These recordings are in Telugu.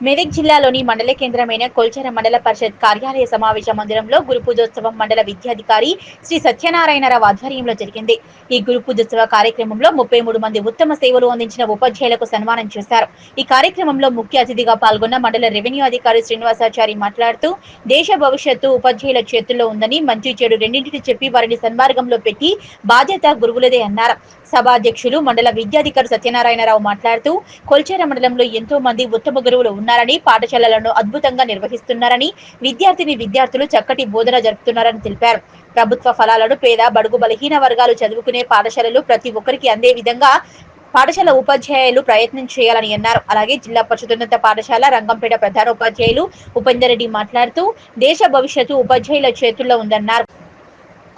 మెదక్ జిల్లాలోని మండల కేంద్రమైన కొల్చెర మండల పరిషత్ కార్యాలయ సమావేశ మందిరంలో గురు పూజోత్సవం మండల విద్యాధికారి శ్రీ సత్యనారాయణరావు ఆధ్వర్యంలో జరిగింది. ఈ గురు పూజోత్సవ కార్యక్రమంలో ముప్పై మూడు మంది ఉత్తమ సేవలు అందించిన ఉపాధ్యాయులకు సన్మానం చేశారు. ఈ కార్యక్రమంలో ముఖ్య అతిథిగా పాల్గొన్న మండల రెవెన్యూ అధికారి శ్రీనివాసాచారి మాట్లాడుతూ దేశ భవిష్యత్తు ఉపాధ్యాయుల చేతుల్లో ఉందని మంచి చెడు రెండింటిని చెప్పి వారిని సన్మార్గంలో పెట్టి బాధ్యత గురువులదే అన్నారు. సభాధ్యక్షులు మండల విద్యాధికారి సత్యనారాయణరావు మాట్లాడుతూ కొల్చేర మండలంలో ఎంతో మంది ఉత్తమ గురువులు ఉన్నారని పాఠశాలలను అద్భుతంగా నిర్వహిస్తున్నారని విద్యార్థిని విద్యార్థులు చక్కటి బోధన జరుపుతున్నారని తెలిపారు. ప్రభుత్వ ఫలాలను పేద బడుగు బలహీన వర్గాలు చదువుకునే పాఠశాలలు ప్రతి ఒక్కరికి అందే విధంగా పాఠశాల ఉపాధ్యాయులు ప్రయత్నం చేయాలని అన్నారు. అలాగే జిల్లా పరిషతోన్నత పాఠశాల రంగంపేట ప్రధాన ఉపాధ్యాయులు ఉపేందర్ రెడ్డి మాట్లాడుతూ దేశ భవిష్యత్తు ఉపాధ్యాయుల చేతుల్లో ఉందన్నారు.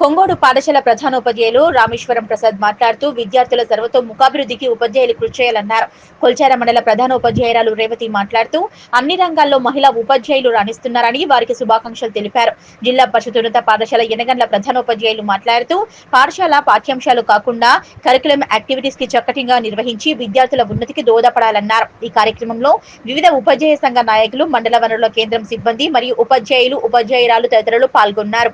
కొంగోడు పాఠశాల ప్రధానోపాధ్యాయులు రామేశ్వరం ప్రసాద్ మాట్లాడుతూ విద్యార్థుల సర్వతోముఖాభివృద్ధికి ఉపాధ్యాయులు కృషి చేయాలన్నారు. కొల్చార మండల ప్రధాన ఉపాధ్యాయురాలు రేవతి మాట్లాడుతూ అన్ని రంగాల్లో మహిళా ఉపాధ్యాయులు రాణిస్తున్నారని వారికి శుభాకాంక్షలు తెలిపారు. జిల్లా పరిషత్ ఉన్నత పాఠశాల ఎనగండ్ల ప్రధానోపాధ్యాయులు మాట్లాడుతూ పాఠశాల పాఠ్యాంశాలు కాకుండా కరికులం యాక్టివిటీస్కి చక్కటిగా నిర్వహించి విద్యార్థుల ఉన్నతికి దోహదపడాలన్నారు. ఈ కార్యక్రమంలో వివిధ ఉపాధ్యాయ సంఘ నాయకులు మండల వనరుల కేంద్రం సిబ్బంది మరియు ఉపాధ్యాయులు ఉపాధ్యాయురాలు తదితరులు పాల్గొన్నారు.